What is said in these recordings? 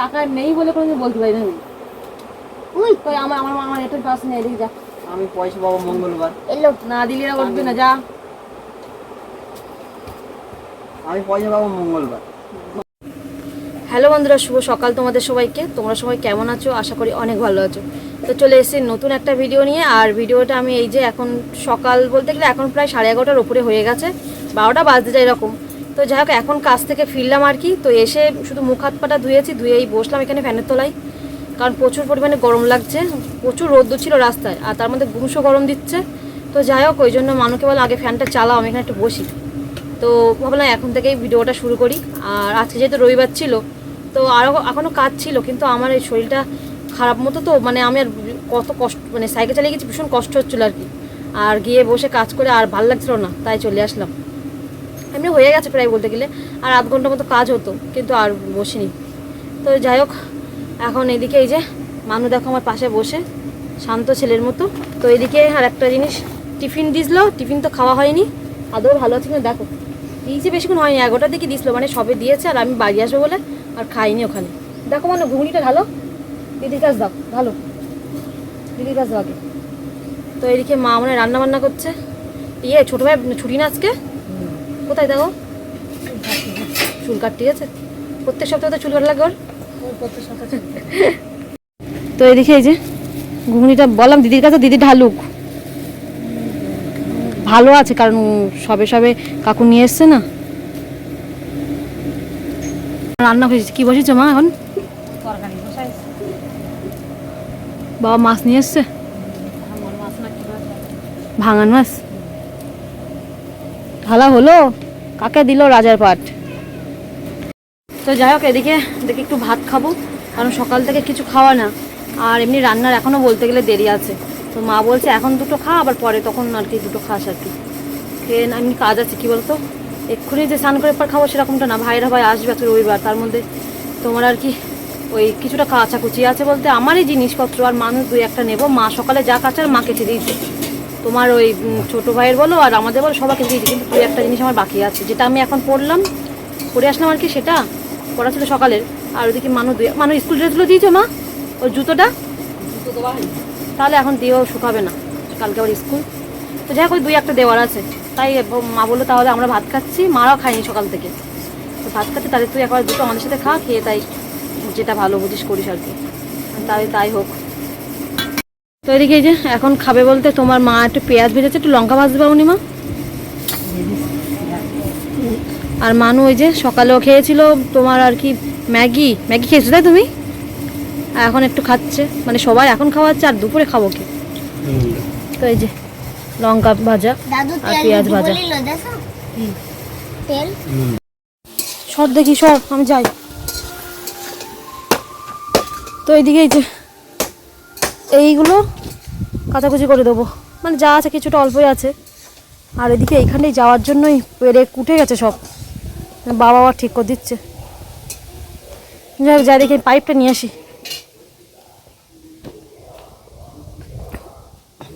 টাকা নেই বলে কোনোদিন বলতে পারি না উই। কই আমার আমার আমার এটা পাস নেই এদিকে যা। আমি পয়সা পাবো মঙ্গলবার। এলো না দিলে না উঠবি না যা। আমি পয়সা পাবো মঙ্গলবার। হ্যালো বন্ধুরা শুভ সকাল তোমাদের সবাইকে। তোমরা সবাই কেমন আছো? আশা করি অনেক ভালো আছো। তো চলে এসেছি নতুন একটা ভিডিও নিয়ে। আর ভিডিওটা আমি এই যে এখন সকাল বলতে গেলে এখন প্রায় সাড়ে এগারোটার উপরে হয়ে গেছে। বারোটা বাজতে যায় এরকম। তো যাই হোক, এখন কাজ থেকে ফিরলাম আর কি। তো এসে শুধু মুখ হাত পাটা ধুয়েছি, ধুয়েই বসলাম এখানে ফ্যানের তলায়। কারণ প্রচুর পরিমাণে গরম লাগছে, প্রচুর রোদ্দুর ছিল রাস্তায়, আর তার মধ্যে গুমসও গরম দিচ্ছে। তো যাই হোক, ওই জন্য মানুষকে বলে আগে ফ্যানটা চালাও, আমি এখানে একটু বসি। তো ভাবলাম এখন থেকেই ভিডিওটা শুরু করি। আর আজকে যেহেতু রবিবার ছিল, তো আরও এখনও কাজ ছিল, কিন্তু আমার এই শরীরটা খারাপ মতো তো মানে আমি আর কত কষ্ট মানে সাইকেল চালিয়ে গেছি, ভীষণ কষ্ট হচ্ছিল আর কি। আর গিয়ে বসে কাজ করে আর ভালো লাগছিল না, তাই চলে আসলাম। এমনি হয়ে গেছে প্রায় বলতে গেলে। আর আধ ঘণ্টার মতো কাজ হতো, কিন্তু আর বসিনি। তো যাই হোক, এখন এদিকে এই যে মানু দেখো আমার পাশে বসে, শান্ত ছেলের মতো। তো এদিকে আর একটা জিনিস, টিফিন দিছিল, টিফিন তো খাওয়া হয়নি। আদৌ ভালো আছে কিনা দেখো। দিয়েছে বেশিক্ষণ হয়নি, এগারোটার দিকে দিছিল মানে সবে দিয়েছে, আর আমি বাড়ি আসব বলে আর খাইনি ওখানে। দেখো মানে ঘুগনিটা ভালো দিদির কাজ দাও ভালো দিদির কাজ দাও আগে। তো এদিকে মা মানে রান্না বান্না করছে। ইয়ে ছোটো ভাই, ছুটি না আজকে? কোথায় দেখো? চুল কাটতে গেছে প্রত্যেক সপ্তাহে তো চুল কাটা লাগে ওর। তো এদিকে এই যে ঘুগনিটা বললাম, দিদির কাছে দিদি ঢালুক। ভালো আছে, কারণ সবে সবে কাকু নিয়ে এসছে না। রান্না হয়েছে কি বসেছো মা এখন? বাবা মাছ নিয়ে এসছে? ভাঙান মাছ? ঢালা হলো? কাকে দিল রাজার পাট তো যাই হোক, এদিকে দেখি একটু ভাত খাব, কারণ সকাল থেকে কিছু খাওয়া না। আর এমনি রান্নার এখনও বলতে গেলে দেরি আছে। তো মা বলছে এখন দুটো খা, আবার পরে তখন আর কি দুটো খাস আর কি। খেয়ে এমনি কাজ আছে, কি বলতো? এক্ষুনি যে স্নান করে পর খাব সেরকমটা না ভাইরা ভাই আসবে আজকে রবিবার, তার মধ্যে তোমার আর কি ওই কিছুটা কাচাকুচি আছে বলতে আমারই জিনিসপত্র, আর মানুষ দুই একটা নেব। মা সকালে যা কাচার, মা কেটে দিয়েছে। তোমার ওই ছোটো ভাইয়ের বলো আর আমাদের বলো সবাইকে দিয়েছি কিন্তু দুই একটা জিনিস আমার বাকি আছে যেটা আমি এখন পড়লাম। পড়ে আসলাম আর কি সেটা পড়া ছিল সকালের। আর ওদিকে মানুষ দুই মানুষ স্কুল ড্রেসগুলো দিয়েছ মা? ওই জুতোটা? তাহলে এখন দিয়েও শুকাবে না। কালকে আবার স্কুল। তো যাই হোক ওই দুই একটা দেওয়ার আছে। তাই মা বলল তাহলে আমরা ভাত খাচ্ছি। মারাও খাইনি সকাল থেকে। তো ভাত খাচ্ছি তাহলে তুই একবার দুটো আমাদের সাথে খা খেয়ে তাই যেটা ভালো বুঝিস করিস আর কি। তাই তাই হোক। তো এদিকে যে এখন খাবে বলতে তোমার মা একটু পেঁয়াজ ভেজেছে একটু লঙ্কা ভাজতে পারুনি মা। আর মানু ওই যে সকালেও খেয়েছিল তোমার আর কি ম্যাগি ম্যাগি খেয়েছো তাই তুমি? আর এখন একটু খাচ্ছে মানে সবাই এখন খাওয়াচ্ছে আর দুপুরে খাব কি? তো এই যে লঙ্কা ভাজা আর পেঁয়াজ ভাজা। সর দেখি সর আমি যাই। তো এইদিকে এই যে এইগুলো কাচাকুচি করে দেবো। মানে যা আছে কিছুটা অল্পই আছে। আর এদিকে এইখানেই যাওয়ার জন্যই পেরে কুটে গেছে সব। বাবা আবার ঠিক করে দিচ্ছে। যাই হোক, যাই দেখি পাইপটা নিয়ে আসি।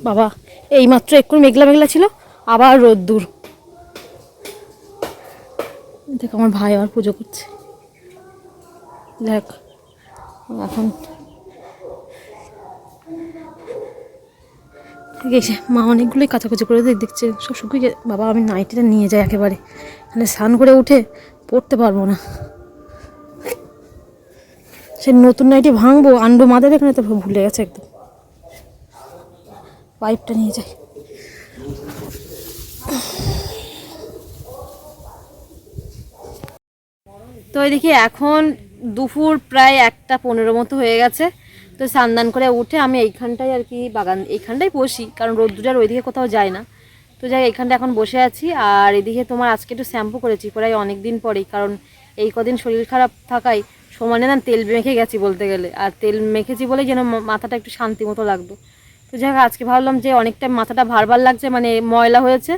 বাবা এইমাত্র একটু মেঘলা মেঘলা ছিল আবার রোদ্দুর। দেখ আমার ভাই আবার পুজো করছে। দেখ এখন গেছে মা অনেকগুলোই কাচাকুচি করে দেখ দেখছে, সব শুকিয়ে বাবা, আমি নাইটিটা নিয়ে যাই একেবারে। মানে স্নান করে উঠে পড়তে পারব না। সে নতুন নাইটি ভাঙবো, আনব মাদের এখানে তো ভুলে গেছে একদম। পাইপটা নিয়ে যাই। তো দেখি এখন দুপুর প্রায় একটা পনেরো মতো হয়ে গেছে। তো স্নান করে উঠে আমি এইখানটায় আর কি বাগান এইখানটাই বসি, কারণ রোদ্দুটার ওইদিকে কোথাও যায় না। তো যাই, এইখানটা এখন বসে আছি, আর এদিকে তোমার আজকে একটু শ্যাম্পু করেছি, প্রায় অনেক দিন পরেই, কারণ এই কদিন শরীর খারাপ থাকায় সমানে না তেল মেখে গেছি বলতে গেলে, আর তেল মেখেছি বলেই যেন মাথাটা একটু শান্তি মতো লাগতো তো যাই আজকে ভাবলাম যে অনেকটা মাথাটা ভারবার লাগছে মানে ময়লা হয়েছে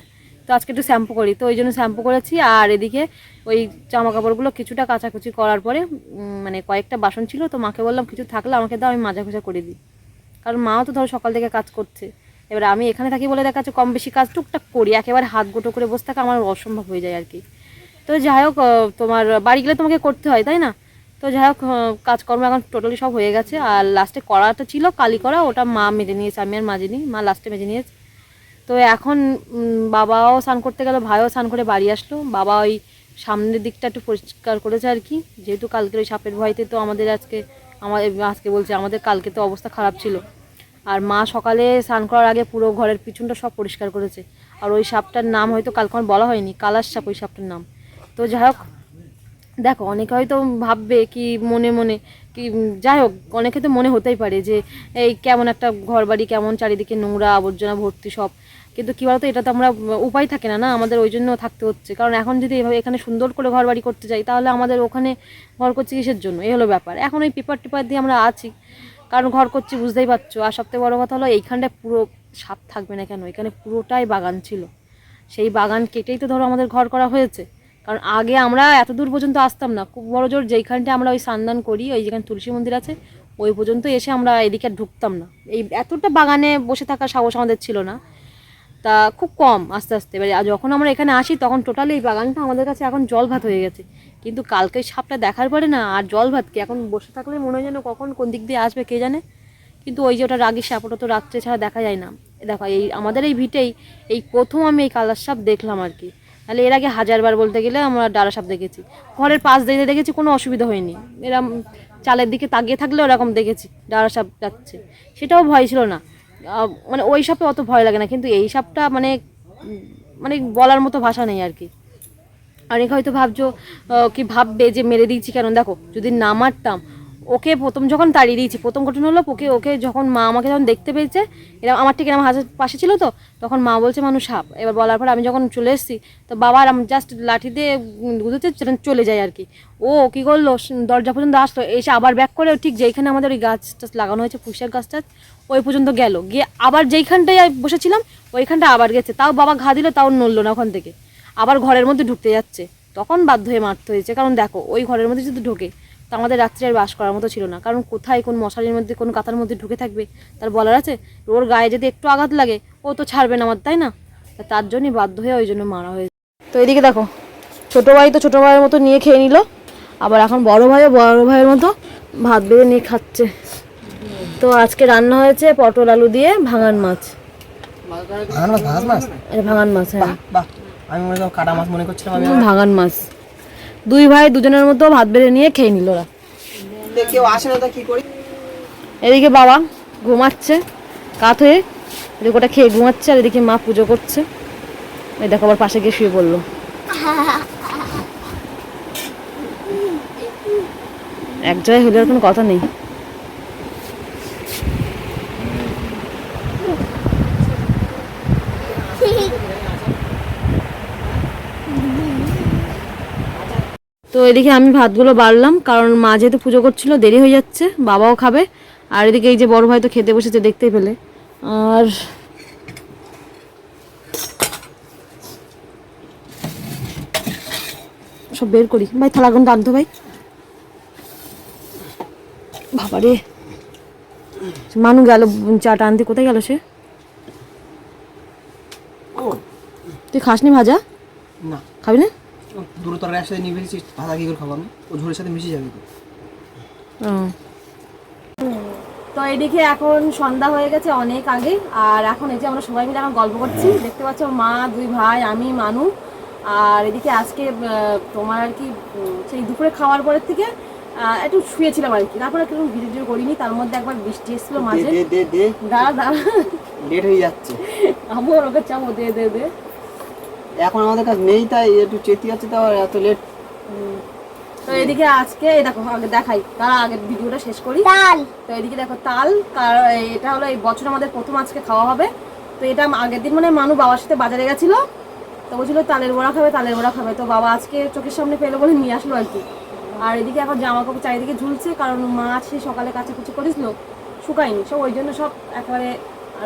তো আজকে একটু শ্যাম্পু করি। তো ওই জন্য শ্যাম্পু করেছি আর এদিকে ওই জামা কাপড়গুলো কিছুটা কাচাকুচি করার পরে মানে কয়েকটা বাসন ছিল তো মাকে বললাম কিছু থাকলে আমাকে দাও, আমি মাজা খোঁজা করে দিই। কারণ মাও তো ধরো সকাল থেকে কাজ করছে। এবার আমি এখানে থাকি বলে দেখা যাচ্ছে কম বেশি কাজ টুকটাক করি, একেবারে হাত গোটো করে বসে থাকা আমার অসম্ভব হয়ে যায় আর কি তো যাই হোক তোমার বাড়ি গেলে তোমাকে করতে হয়, তাই না? তো যাই হোক কাজকর্ম এখন টোটালি সব হয়ে গেছে। আর লাস্টে কড়াটা ছিল, কালি করা ওটা মা মেজে নিয়েছে, আমি আর মাজিনি, মা লাস্টে মেজে নিয়েছে। তো এখন বাবাও স্নান করতে গেল, ভাইও স্নান করে বাড়ি আসলো। বাবা ওই সামনের দিকটা একটু পরিষ্কার করেছে আর কি। যেহেতু কালকের ওই সাপের ভয়তে তো আমাদের আজকে আমাদের আজকে বলছে, আমাদের কালকে তো অবস্থা খারাপ ছিল। আর মা সকালে স্নান করার আগে পুরো ঘরের পিছনটা সব পরিষ্কার করেছে। আর ওই সাপটার নাম হয়তো কালকে আমার বলা হয়নি কালার সাপ ওই সাপটার নাম। তো যাই হোক, দেখো, অনেকে হয়তো ভাববে কি মনে মনে কি, যাই হোক, অনেকে তো মনে হতেই পারে যে, এই কেমন একটা ঘর বাড়ি কেমন চারিদিকে নোংরা আবর্জনা ভর্তি সব। কিন্তু কী বলতো, এটা তো আমরা, উপায় থাকে না না? আমাদের ওই জন্য থাকতে হচ্ছে। কারণ এখন যদি এভাবে এখানে সুন্দর করে ঘর বাড়ি করতে যাই, তাহলে আমাদের ওখানে ঘর করছি কিসের জন্য? এই হলো ব্যাপার। এখন ওই পেপার টেপার দিয়ে আমরা আছি। কারণ ঘর করছি, বুঝতেই পারছ। আর সবথেকে বড়ো কথা হলো, এইখানটায় পুরো সাপ থাকবে না কেন? এখানে পুরোটাই বাগান ছিল। সেই বাগান কেটেই তো ধরো আমাদের ঘর করা হয়েছে। কারণ আগে আমরা এত দূর পর্যন্ত আসতাম না। খুব বড় জোর যেইখানটা আমরা ওই সান্দান করি, ওই যেখানে তুলসী মন্দির আছে, ওই পর্যন্ত এসে আমরা এদিকে ঢুকতাম না। এই এতটা বাগানে বসে থাকার সাহস আমাদের ছিল না। তা খুব কম আস্তে আস্তে। আর যখন আমরা এখানে আসি, তখন টোটালি এই বাগানটা আমাদের কাছে এখন জল ভাত হয়ে গেছে। কিন্তু কালকে সাপটা দেখার পরে না, আর জল ভাত কি? এখন বসে থাকলে মনে হয় যেন কখন কোন দিক দিয়ে আসবে, কে জানে? কিন্তু ওই যে ওটা রাগি সাপ, ওটা তো রাত্রে ছাড়া দেখা যায় না। দেখো, এই আমাদের এই ভিটেই, এই প্রথম আমি এই কালার সাপ দেখলাম আর কি। তাহলে এর আগে হাজারবার বলতে গেলে আমরা ডালা সাপ দেখেছি। ঘরের পাশ দিয়ে দেখেছি কোনো অসুবিধা হয়নি। এরম চালের দিকে তাকিয়ে থাকলে ওরকম দেখেছি, ডালা সাপ যাচ্ছে। সেটাও ভয় ছিল না। মানে ওই সাপে অত ভয় লাগে না, কিন্তু এই সাপটা মানে মানে বলার মতো ভাষা নেই আর কি। অনেকে হয়তো ভাবছ কি ভাববে যে মেরে দিয়েছি কেন? দেখো, যদি না মারতাম ওকে প্রথম যখন তাড়িয়ে দিয়েছি, প্রথম ঘটনা হলো ওকে ওকে যখন মা আমাকে যখন দেখতে পেয়েছে এরকম আমার ঠিক আমার হাজার পাশে ছিল তো, তখন মা বলছে, মানুষ সাপ। এবার বলার পর আমি যখন চলে এসেছি, তো বাবা আর আমি জাস্ট লাঠি দিয়ে গুঁজোতে চলে যায় আর কি। ও কী করল দরজা পর্যন্ত আসলো, এসে আবার ব্যাক করে, ঠিক যেইখানে আমাদের ওই গাছ টাছ লাগানো হয়েছে পুষের গাছ টাছ, ওই পর্যন্ত গেল। গিয়ে আবার যেইখানটায় বসেছিলাম, ওইখানটা আবার গেছে। তাও বাবা ঘা দিল, তাও নড়লো না ওখান থেকে। আবার ঘরের মধ্যে ঢুকতে যাচ্ছে। তখন বাধ্য হয়ে মারতে হয়েছে। কারণ দেখো, ওই ঘরের মধ্যে যদি ঢোকে তো আমাদের রাত্রে আর বাস করার মতো ছিল না। কারণ কোথায় কোন মশারির মধ্যে কোন কাতার মধ্যে ঢুকে থাকবে তার বলার আছে? ওর গায়ে যদি একটু আঘাত লাগে ও তো ছাড়বে না আমার তাই না? তার জন্যই বাধ্য হয়ে ওই জন্য মারা হয়েছে। তো এদিকে দেখো ছোটো ভাই তো ছোটো ভাইয়ের মতো নিয়ে খেয়ে নিল আবার এখন বড় ভাইও বড় ভাইয়ের মতো ভাত বেড়ে নিয়ে খাচ্ছে। তো আজকে রান্না হয়েছে পটল আলু দিয়ে ভাঙান মাছ। ভাঙান মাছ? ভাঙান হ্যাঁ। বাহ আমি মনে কাটা মাছ মনে করছিলাম ভাঙান মাছ। দুই ভাই দুজনের মতো ভাত বেড়ে নিয়ে খেয়ে নিল ওরা। এদিকে বাবা ঘুমাচ্ছে কাত হয়ে এদিকে ওটা খেয়ে ঘুমাচ্ছে আর এদিকে মা পুজো করছে। এই দেখো আবার পাশে গিয়ে শুয়ে পড়ল। এক জায়গায় হলে আর কোনো কথা নেই। তো এদিকে আমি ভাতগুলো বাড়লাম কারণ মা যেহেতু পুজো করছিল দেরি হয়ে যাচ্ছে বাবাও খাবে। আর এদিকে এই যে বড় ভাই তো খেতে বসেছে দেখতেই পেলে। আর সব বের করি। ভাই থালাগুন রাখতো ভাই। বাবারে। মানু গেল চাটা আনতে কোথায় গেল সে? তুই খাসনি ভাজা? না। খাবি না? দুটো তরকারি একসাথে নিয়ে বেশি ভাজা কি করে খাব ও ঝোলের সাথে মিশে যাবে। তো তো এদিকে এখন সন্ধ্যা হয়ে গেছে অনেক আগে আর এখন এই যে আমরা সবাই মিলে এখন গল্প করছি দেখতে পাচ্ছ মা দুই ভাই আমি মানু। আর এদিকে আজকে তোমার আর কি সেই দুপুরে খাওয়ার পরের থেকে একটু শুয়েছিলাম আর কি। তারপরে একটু ভিডিও টিডিও করিনি তার মধ্যে একবার বৃষ্টি এসেছিল মাঝে। দে দে দে। দাঁড়া দাঁড়া। লেট হয়ে যাচ্ছে। আমার ওকে চাবো দে দে দে। এখন আমাদের কাছে নেই তাই একটু চেতি আছে তাও এত লেট তো এদিকে আজকে দেখো আগে দেখাই তারা আগে ভিডিওটা শেষ করি। তাল। তো এদিকে দেখো তাল কার এটা হলো এই বছর আমাদের প্রথম আজকে খাওয়া হবে। তো এটা আগের দিন মানে মানু বাবার সাথে বাজারে গেছিল। তো বলছিল তালের বড়া খাবে তালের বড়া খাবে। তো বাবা আজকে চোখের সামনে পেল বলে নিয়ে আসলো আর কি। আর এদিকে এখন জামা কাপড় চারিদিকে ঝুলছে কারণ মাছ সে সকালে কাচাকুচি করেছিল শুকায়নি। সব ওই জন্য সব একেবারে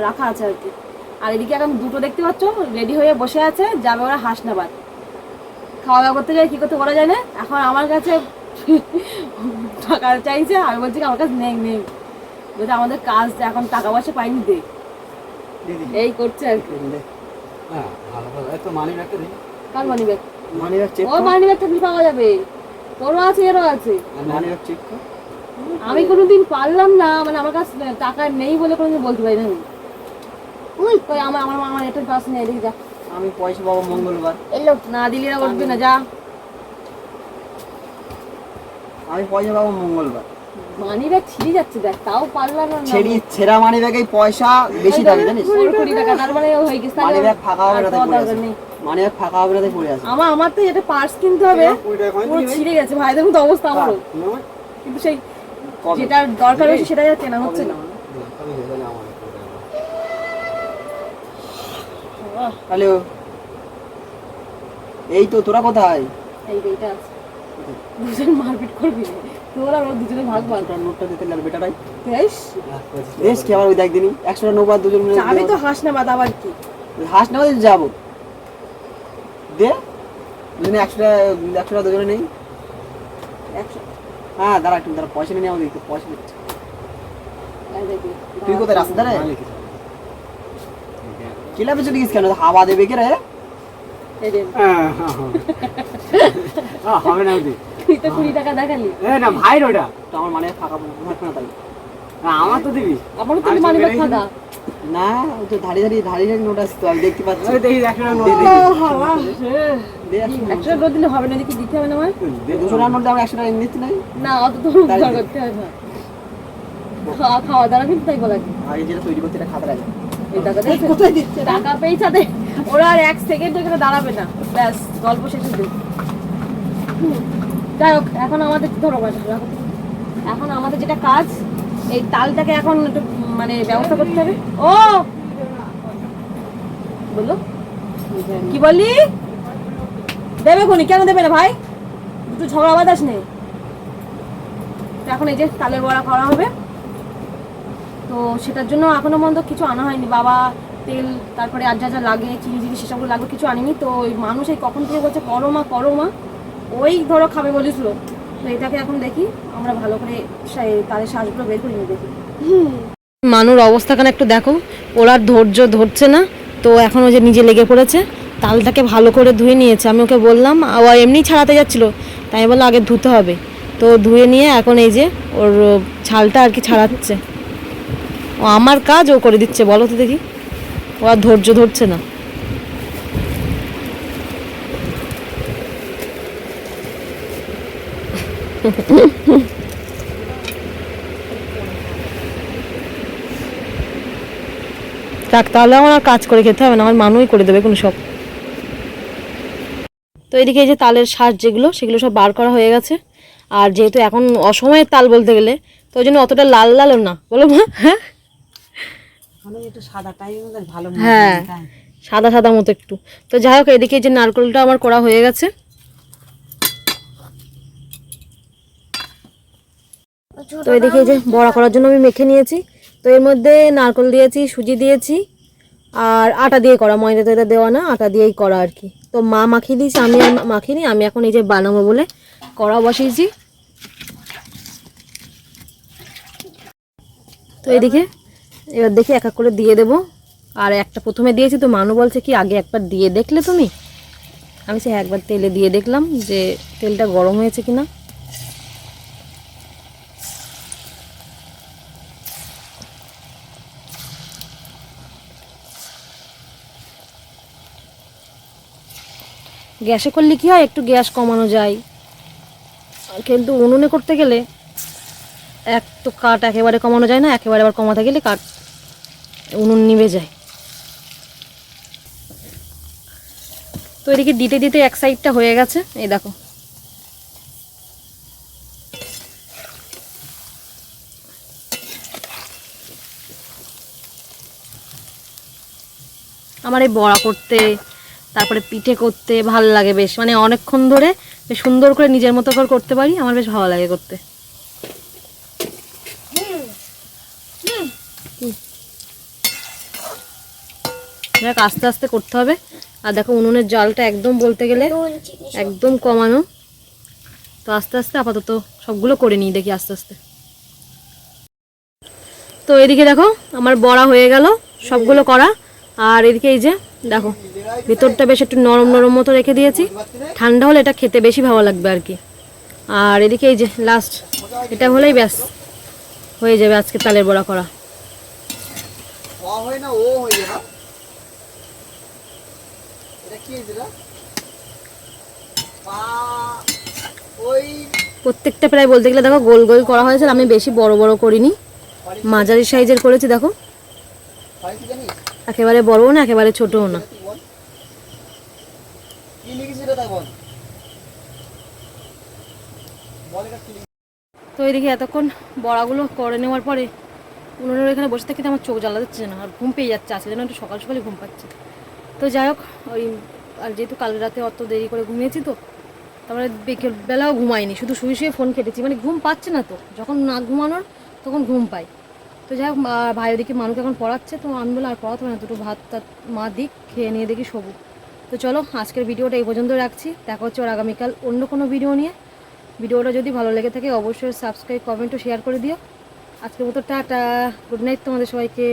রাখা আছে আর কি। আর এদিকে এখন দুটো দেখতে পাচ্ছ রেডি হয়ে বসে আছে যাবে ওরা হাসনাবাদ। খাওয়া দাওয়া করতে যাই কি করতে করা যায় না এখন আমার কাছে টাকা চাইছে আমি বলছি কি আমার কাছে নেই নেই। বলছে আমাদের কাজ এখন টাকা পয়সা পাইনি দে। এই করছে আর কি। কার মানি ব্যাগ মানি ব্যাগ ও মানি ব্যাগ থাকলে পাওয়া যাবে। ওরও আছে এরও আছে। মানি ব্যাগ চেক আমি কোনোদিন পারলাম না মানে আমার কাছে টাকা নেই বলে কোনোদিন বলতে পারি না কই আমার আমার আমার পাস নেই দেখি যা। আমি পয়সা পাবো মঙ্গলবার। এলো না দিলে না উঠবে না যা। আমি পয়সা পাবো মঙ্গলবার। মানি ব্যাগ ছিঁড়ে যাচ্ছে দেখ তাও পারলাম না। ছেড়ি ছেঁড়া মানি ব্যাগে পয়সা বেশি থাকে জানিস? কুড়ি টাকা তার মানে হয়ে গেছে মানি ব্যাগ ফাঁকা হবে না তাই পড়ে আছে। মানি ব্যাগ ফাঁকা হবে না তাই পড়ে আছে। আমার আমার তো এটা পার্স কিনতে হবে। পুরো ছিঁড়ে গেছে ভাইদের মতো অবস্থা আমারও। কিন্তু সেই? যেটা দরকার হচ্ছে সেটা আর কেনা হচ্ছে না। হ্যালো এই তো তোরা কোথায়? এই আছে। দুজন মারপিট করবি তোর আর ওর দুজনে ভাগ ভাগ তোর নোটটা দিতে লাগবে বেটারাই বেশ। দেশ কি আবার ওই দেখ দিনই একশো নৌবার দুজন মিলে যাবে তো হাস না বাদ আবার কি? হাঁস নেওয়া যাব। দে। দুজনে একশো টাকা একশো টাকা দুজনে নেই। একশো। হ্যাঁ দাঁড়া একটু দাঁড়া পয়সা নিয়ে আমাদের একটু পয়সা নিচ্ছে তুই কোথায় রাস্তা ধারে? চলে গেছিস কেন? হাওয়া দেবে কে রে? এই যে, হবে না ওটি তুই তো কুড়ি টাকা দেখালি। এ না ভাই ওটা। তো আমার মানে ফাঁকা থাকবে না তাই না, আমার তো দিবি। আমারও তো মানি ফাঁকা। না ও তো ধারে ধারে ধারে ধারে নোট আসছে তো আমি দেখতে পাচ্ছি। ওই দেখি একশো টাকা নোট হ্যাঁ। একশো টাকা। দিলে হবে না দেখি দিতে হবে না আমার দে, দুশো টাকার নোট আমরা একশো টাকা নিচ্ছি নাই? না অত তো। করতে হবে না। খাওয়া খাওয়া দাওয়া কিন্তু তাই বলা। আগে যেটা তৈরি করতে এটা খাতা লাগে কোথায় দিচ্ছে? টাকা পেয়েছে দে ওরা আর এক সেকেন্ড এখানে দাঁড়াবে না। ব্যাস গল্প শেষে দিন যাই হোক এখন আমাদের ধরো এখন আমাদের যেটা কাজ এই তালটাকে এখন একটু মানে ব্যবস্থা করতে হবে। ও! বলল? কি বললি? দেবে কোনি কেন দেবে না ভাই? একটু ঝগড়া বাতাস নেই এখন এই যে তালের বড়া করা হবে। তো সেটার জন্য এখনও পর্যন্ত কিছু আনা হয়নি। বাবা, তেল, তারপরে আর যা যা লাগে, চিনি চিনি সেসবগুলো লাগবে কিছু আনিনি। তো ওই মানুষ এই কখন থেকে বলছে করো মা করো মা ওই ধরো খাবে বলেছিল তো এটাকে এখন দেখি, আমরা ভালো করে তাদের শ্বাসগুলো বের করে নিয়ে দেখি। মানুর অবস্থাখানে একটু দেখো। ওরা ধৈর্য ধরছে না। তো এখন ওই যে নিজে লেগে পড়েছে, তালটাকে ভালো করে ধুয়ে নিয়েছে। আমি ওকে বললাম, ও এমনি ছাড়াতে যাচ্ছিল, তাই বলল আগে ধুতে হবে। তো ধুয়ে নিয়ে এখন এই যে ওর ছালটা আর কি ছাড়াচ্ছে। ও আমার কাজ ও করে দিচ্ছে, বলো তো দেখি। ও আর ধৈর্য ধরছে না। থাক তাহলে আমার আর কাজ করে খেতে হবে না, আমার মানুই করে দেবে কোনো সব। তো এদিকে এই যে তালের শ্বাস যেগুলো, সেগুলো সব বার করা হয়ে গেছে। আর যেহেতু এখন অসময়ের তাল বলতে গেলে, তো ওই জন্য অতটা লাল লালও না। বলো মা হ্যাঁ একটু সাদা টাইম ভালো হ্যাঁ সাদা সাদা মতো একটু। তো যাই হোক এদিকে যে নারকেলটা আমার করা হয়ে গেছে। তো এদিকে এই যে বড়া করার জন্য আমি মেখে নিয়েছি। তো এর মধ্যে নারকেল দিয়েছি সুজি দিয়েছি আর আটা দিয়ে করা। ময়দা টয়দা দেওয়া না আটা দিয়েই করা আর কি। তো মা মাখিয়ে দিয়েছে আমি আর মাখিনি আমি এখন এই যে বানাবো বলে কড়া বসিয়েছি। তো এদিকে এবার দেখি এক এক করে দিয়ে দেবো। আর একটা প্রথমে দিয়েছি তো মানু বলছে কি, আগে একবার দিয়ে দেখলে তুমি? আমি সে একবার তেলে দিয়ে দেখলাম যে তেলটা গরম হয়েছে কিনা। গ্যাসে করলে কি হয়, একটু গ্যাস কমানো যায়। কিন্তু উনুনে করতে গেলে এক তো কাঠ একেবারে কমানো যায় না, একেবারে আবার কমাতে গেলে কাঠ উনুন নিভে যায়। তো এদিকে দিতে দিতে এক সাইডটা হয়ে গেছে, এই দেখো। আমার এই বড়া করতে, তারপরে পিঠে করতে ভালো লাগে বেশ। মানে অনেকক্ষণ ধরে সুন্দর করে নিজের মতো করে করতে পারি, আমার বেশ ভালো লাগে করতে। দেখ, আস্তে আস্তে করতে হবে। আর দেখো উনুনের জলটা একদম বলতে গেলে একদম কমানো। তো আস্তে আস্তে আপাতত সবগুলো করে নিই দেখি আস্তে আস্তে। তো এদিকে দেখো, আমার বড়া হয়ে গেল, সবগুলো করা। আর এদিকে এই যে, দেখো, ভিতরটা বেশ একটু নরম নরম মতো রেখে দিয়েছি। ঠান্ডা হলে এটা খেতে বেশি ভালো লাগবে আর কি। আর এদিকে এই যে লাস্ট এটা হলেই ব্যাস, হয়ে যাবে আজকে তালের বড়া করা। হয় না, ও হয়ে যাবে এটা কি হয়েছে রে? পা ওই প্রত্যেকটা প্রায় বলতে গেলে দেখো গোল গোল করা হয়েছে আমি বেশি বড় বড় করিনি। মাঝারি সাইজের করেছি, দেখো। একেবারে বড়ও না, একেবারে ছোটও না? তো এদিকে এতক্ষণ বড়াগুলো করে নেওয়ার পরে, উনুনের এখানে বসে থাকতে আমার চোখ জ্বালা যাচ্ছে না আর ঘুম পেয়ে যাচ্ছে, আজকে যেন একটু সকাল সকালে ঘুম পাচ্ছে। তো যাই হোক, ওই, আর যেহেতু কাল রাতে অত দেরি করে ঘুমিয়েছি তো, তারপরে বিকেলবেলাও ঘুমাইনি, শুধু শুয়ে শুয়ে ফোন কেটেছি মানে ঘুম পাচ্ছে না তো, যখন না ঘুমানোর তখন ঘুম পাই তো যাই হোক ভাই ওদিকে মানুকে এখন পড়াচ্ছে, তো আমি বলে আর পড়াতে না, দুটো ভাত টাত মা দিক, খেয়ে নিয়ে দেখি শোবো। তো চলো, আজকের ভিডিওটা এই পর্যন্ত রাখছি, দেখা হচ্ছে ওর আগামীকাল অন্য কোনো ভিডিও নিয়ে। ভিডিওটা যদি ভালো লেগে থাকে, অবশ্যই সাবস্ক্রাইব কমেন্ট ও শেয়ার করে দিও। আজকের মতো টাটা গুড নাইট তোমাদের সবাইকে।